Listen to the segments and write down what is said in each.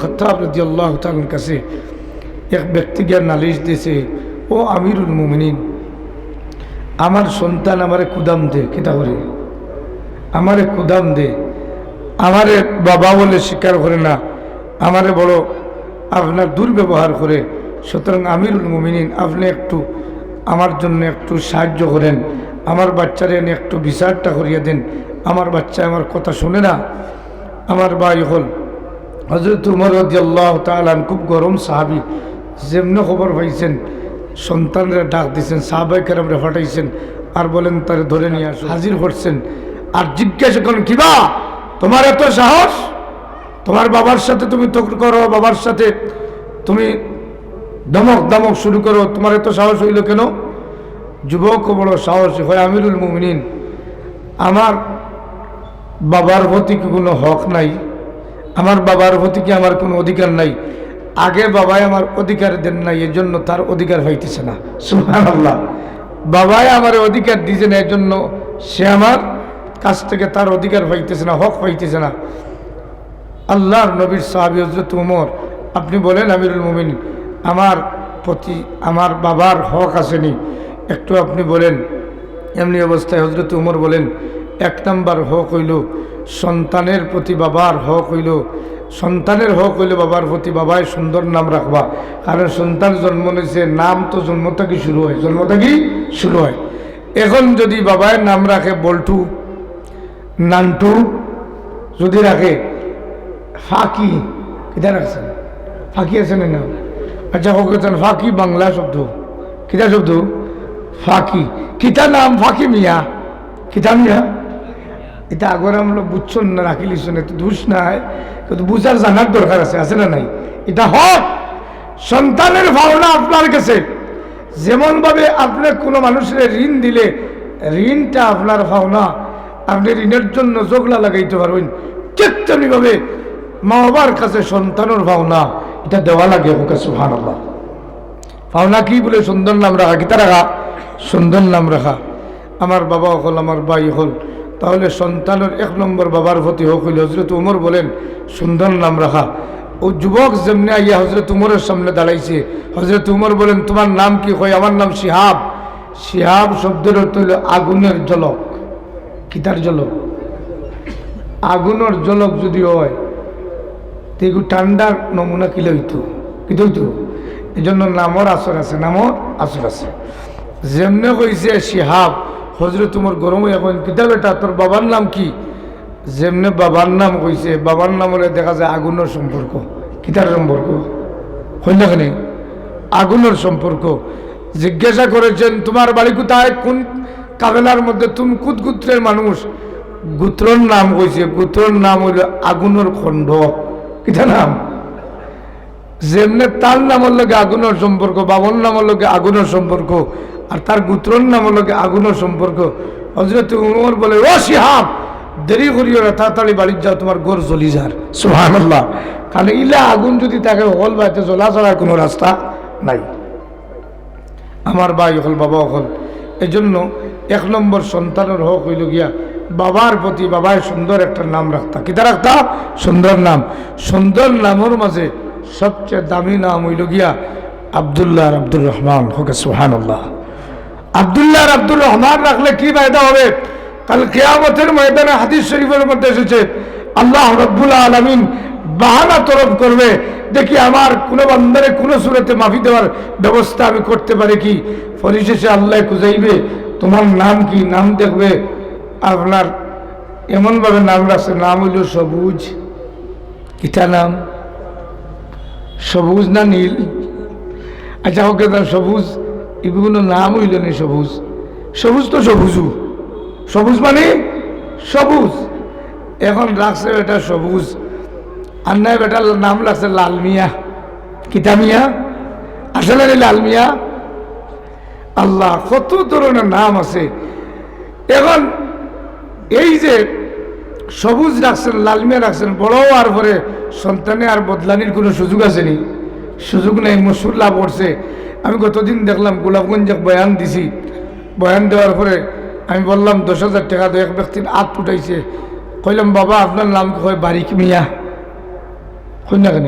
খত্তাব রদি আল্লাহ তালন কাছে এক ব্যক্তি নালিশ দিয়েছে, ও আমিরুল মুমিনিন, আমার সন্তান আমারে কুদাম দে কিতা করে? আমারে কুদাম দে। আমারে বাবা বলে স্বীকার করে না, আমারে বড় আপনার দুর্ব্যবহার করে। সুতরাং আমিরুল মুমিনিন, আপনি একটু আমার জন্য একটু সাহায্য করেন, আমার বাচ্চারে এনে একটু বিচারটা করিয়ে দেন। আমার বাচ্চা আমার কথা শুনে না, আমার ভাই হল হজরত উমর আল্লাহ তালান খুব গরম সাহাবি। যেমনি খবর পাইছেন, সন্তানরা ডাক দিয়েছেন সাহাবাই কেরামরে ফাটাইছেন আর বলেন, তারে ধরে নিয়ে আসো। হাজির করছেন। আর জিজ্ঞাসা করেন কিবা তোমার এত সাহস? তোমার বাবার সাথে তুমি তকর করো, বাবার সাথে তুমি দমক দমক শুরু করো, তোমার এত সাহস হইল কেন? যুবক, বড় সাহসী হয়, আমিরুল মুমিনিন, আমার বাবার প্রতি কোনো হক নাই। আমার বাবার প্রতি কি আমার কোনো অধিকার নাই? আগে বাবাই আমার অধিকার দেন নাই এর জন্য তার অধিকার হইতেছে না। সুহান আল্লাহ বাবাই আমার অধিকার দিয়েছে না এর জন্য সে আমার কাছ থেকে তার অধিকার পাইতেছে না, হক পাইতেছে না। আল্লাহর নবীর সাহাবি হজরত উমর, আপনি বলেন, আমিরুল মুমিন আমার প্রতি আমার বাবার হক আসেনি। একটু আপনি বলেন, এমনি অবস্থায় হজরত উমর বলেন, এক নাম্বার হক হইল সন্তানের প্রতি বাবার হক হইল, সন্তানের হক হইলে বাবার প্রতি বাবায় সুন্দর নাম রাখবা। কারণ সন্তান জন্ম নিয়েছে নাম তো জন্ম থেকে শুরু হয়, জন্ম থেকেই শুরু হয়। এখন যদি বাবায় নাম রাখে বল্টু, নান্টু, যদি রাখে ফাঁকি কিতা রাখছেন ফাঁকি আছে না না? আচ্ছা হোকেছেন ফাঁকি বাংলা শব্দ। কিতা শব্দ? ফাঁকি। কিতা নাম ফাঁকি মিয়া? কিতা মিয়া? এটা আগর আমরা বুঝছন না রাখিলিস না তো দুষ নাই। কিন্তু বুঝার জানার দরকার আছে আছে না নাই? এটা হক। সন্তানের ভাবনা আপনার কাছে। যেমনভাবে আপনি কোনো মানুষের ঋণ দিলে, ঋণটা আপনার ভাবনা আপনি ঋণের জন্য জগলা লাগাইতে পারবেন। ঠিক তেমনিভাবে মা বাবার কাছে সন্তানের ভাবনা এটা দেওয়া লাগে ওকে সুহান ভাবনা কি বলে? সুন্দর নাম রাখা কিতা রাখা, সুন্দর নাম রাখা। আমার বাবা হল, আমার ভাই হল। তাহলে সন্তানের এক নম্বর বাবার প্রতি হোক হইল হজরত উমর বলেন, সুন্দর নাম রাখা। ও যুবক যেমনি আইয়া হজরত উমরের সামনে দাঁড়াইছে হজরত উমর বলেন, তোমার নাম কি? হয় আমার নাম শিহাব। শিহাব শব্দের অর্থ হইল আগুনের জলক কিতার জলক আগুনের জলক যদি হয়, তো এগুলো ঠান্ডার নমুনা কিলে হইতো কিন্তু হইতো এই জন্য নামর আসর আছে, নামর আসর আছে। যেমনে কইছে শিহাব হজরে তোমার গরম এখন কিতাব এটা তোর বাবার নাম কি? যেমনে বাবার নাম কইছে, বাবার নাম হলে দেখা যায় আগুনের সম্পর্ক, কিতার সম্পর্ক। হইনাখানে আগুনের সম্পর্ক। জিজ্ঞাসা করেছেন, তোমার বাড়ি কোথায়? কোন কাবেলার মধ্যে তুমি কুত গুত্রের মানুষ? গুত্রর নাম কইছে, গুত্রর নাম হইল আগুনের খণ্ড। কিতা নাম? যেমনে তার নামের লগে আগুনের সম্পর্ক, বাবর নামের লগে আগুনের সম্পর্ক, আর তার গুত্রর নামের লগে আগুনের সম্পর্ক। হজরত উমর বলে, ও শিহাব, দেরি করিও না, তাড়াতাড়ি বাড়ির যাও, তোমার গোর জ্বলি যার। সুহান আল্লাহ কারণ ইলা আগুন যদি তাকে হল বাড়িতে জ্বলা চলার কোনো রাস্তা নাই। আমার ভাই হল বাবা হল। এজন্য এক নম্বর সন্তানের হক হইল গিয়া বাবার প্রতি বাবায় সুন্দর একটা নাম রাখতা। কিতা রাখতা? সুন্দর নাম। সুন্দর নামের মাঝে সবচেয়ে দামি নাম হইল গিয়া আবদুল্লাহ আব্দুর রহমান। হোকে সুহান আল্লাহ আবদুল্লাহ আব্দুর রহমান রাখলে কি ফায়দা হবে? কাল কেয়ামতের ময়দানে হাদিস শরীফের মধ্যে এসেছে, আল্লাহ রব্বুল আলমিন বাহানা তরফ করবে, দেখি আমার কোনো বান্দারে কোনো সুরতে মাফি দেওয়ার ব্যবস্থা আমি করতে পারি কি? পরিশেষে আল্লাহ খুঁজাইবে, তোমার নাম কি? নাম দেখবে আপনার এমনভাবে নাম রাখছে, নাম হইল সবুজ। কিতা নাম? সবুজ না নীল? আচ্ছা তার সবুজ এগুলো নাম হইল নি সবুজ। সবুজ তো সবুজু সবুজ মানে সবুজ। এখন রাখছে এটা সবুজ। আর নাই বেটার নাম লাগছে লাল মিয়া। কিতা মিয়া? আসলে লাল মিয়া। আল্লাহ, কত ধরনের নাম আছে। এখন এই যে সবুজ রাখছেন লালমিয়া রাখছেন, বড় আর পরে সন্তানে আর বদলানির কোনো সুযোগ আছে নি সুযোগ নেই মসুল্লা পড়ছে আমি গতদিন দেখলাম গোলাপগঞ্জ বয়ান দিছি। বয়ান দেওয়ার পরে আমি বললাম, দশ হাজার টাকা দিয়ে এক ব্যক্তির আত উঠাইছে কইলাম, বাবা, আপনার নাম কি হয়? বারিক মিয়া। কন্যা কেন?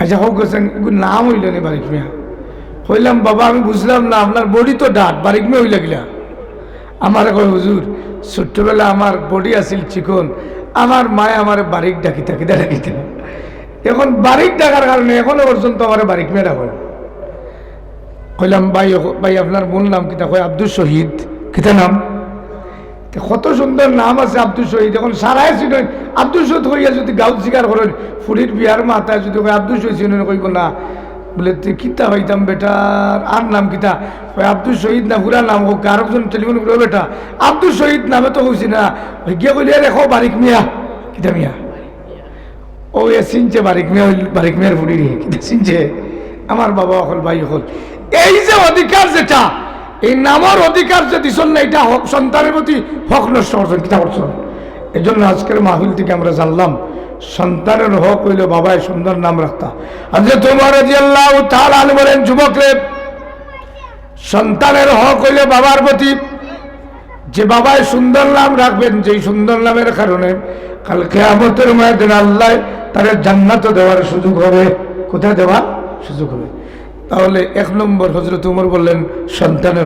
আচ্ছা হোক গেছেন নাম হইল নি বারিক মিয়া। হইলাম বাবা, আমি বুঝলাম না, আপনার বডি তো ডাট বারিক মিয়া হইলা গিলা আমার কয়, হুজুর ছোট্টবেলা আমার বডি আছিল চিকন, আমার মায়ে আমার বারিক ডাকিতা কিতা ডাকিতা এখন বারিক ডাকার কারণে এখনও পর্যন্ত আমার বারিক মেয়ে ডাকেন কইলাম, ভাই ভাই, আপনার মূল নাম কিতা কয়, আব্দুল শহীদ। কিতা নাম? কত সুন্দর নাম আছে আব্দুল শহীদ। এখন সারাই চিনেন আব্দুল শহীদ হইয়া যদি গাঁত স্বীকার করেন ফুরির বিয়ার মাথায় যদি কয়, আব্দুল শহীদ চিনেন কইব, না। বলে তুই কিতা হইতাম বেটার আর নাম কিতা? কয়, আব্দুল শহীদ না পুরা নাম হোক, আর একজন টেলিফোন করে বেটা। আব্দুল শহীদ নামে তো হইছি না। ওই গিয়ে কইলে রেখো বারিক মিয়া। কিতা মিয়া? ও, এ চিনছে বারিক মিয়া বারিক মিয়ার ফুড়ি রে, কিতা চিনছে? আমার বাবা হল ভাই হল এই যে অধিকার যেটা, এই নামের অধিকার যে দিছন না, এটা হক, সন্তানের প্রতি হক নষ্ট করছেন কিতা করছেন এই জন্য আজকের মাহফিল থেকে আমরা জানলাম সন্তানের হক হইলে বাবাই সুন্দর নাম রাখতা। যে তোমার রাজি আল্লাহ তাহলে আলু বলেন, যুবক রে, সন্তানের হক হইলে বাবার প্রতি। যে বাবায় সুন্দর নাম রাখবেন, যেই সুন্দর নামের কারণে কাল কেয়ামতের ময়দানে আল্লাহ তাদের জান্নাত দেওয়ার সুযোগ হবে। কোথায় দেওয়ার? সুযোগ হবে। তাহলে এক নম্বর হজরত উমর বললেন, সন্তানের